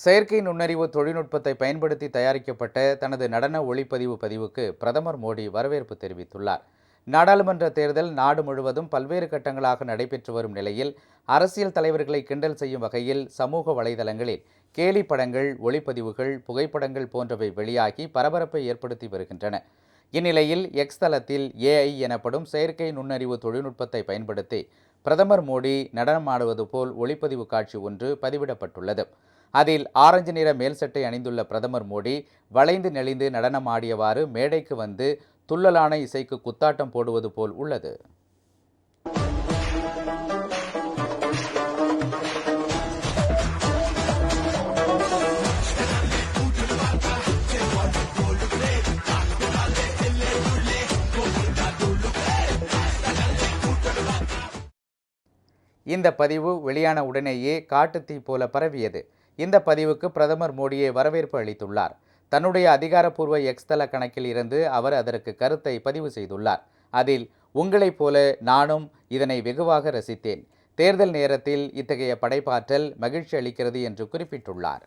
செயற்கை நுண்ணறிவு தொழில்நுட்பத்தை பயன்படுத்தி தயாரிக்கப்பட்ட தனது நடன ஒளிப்பதிவு பதிவுக்கு பிரதமர் மோடி வரவேற்பு தெரிவித்துள்ளார். நாடாளுமன்ற தேர்தல் நாடு முழுவதும் பல்வேறு கட்டங்களாக நடைபெற்று வரும் நிலையில் அரசியல் தலைவர்களை கிண்டல் செய்யும் வகையில் சமூக வலைதளங்களில் கேலி படங்கள் ஒளிப்பதிவுகள் புகைப்படங்கள் போன்றவை வெளியாகி பரபரப்பை ஏற்படுத்தி வருகின்றன. இந்நிலையில் எக்ஸ் தளத்தில் ஏஐ எனப்படும் செயற்கை நுண்ணறிவு தொழில்நுட்பத்தை பயன்படுத்தி பிரதமர் மோடி நடனமாடுவது போல் ஒளிப்பதிவு காட்சி ஒன்று பதிவிடப்பட்டுள்ளது. அதில் ஆரஞ்சு நிற மேல் சட்டை அணிந்துள்ள பிரதமர் மோடி வளைந்து நெளிந்து நடனமாடியவாறு மேடைக்கு வந்து துள்ளலான இசைக்கு குத்தாட்டம் போடுவது போல் உள்ளது. இந்த பதிவு வெளியான உடனேயே காட்டுத்தீ போல பரவியது. இந்த பதிவுக்கு பிரதமர் மோடியே வரவேற்பு அளித்துள்ளார். தன்னுடைய அதிகாரப்பூர்வ எக்ஸ்தல கணக்கில் இருந்து அவர் அதற்கு கருத்தை பதிவு செய்துள்ளார். அதில் உங்களைப் போல நானும் இதனை வெகுவாக ரசித்தேன். தேர்தல் நேரத்தில் இத்தகைய படைப்பாற்றல் மகிழ்ச்சி அளிக்கிறது என்று குறிப்பிட்டுள்ளார்.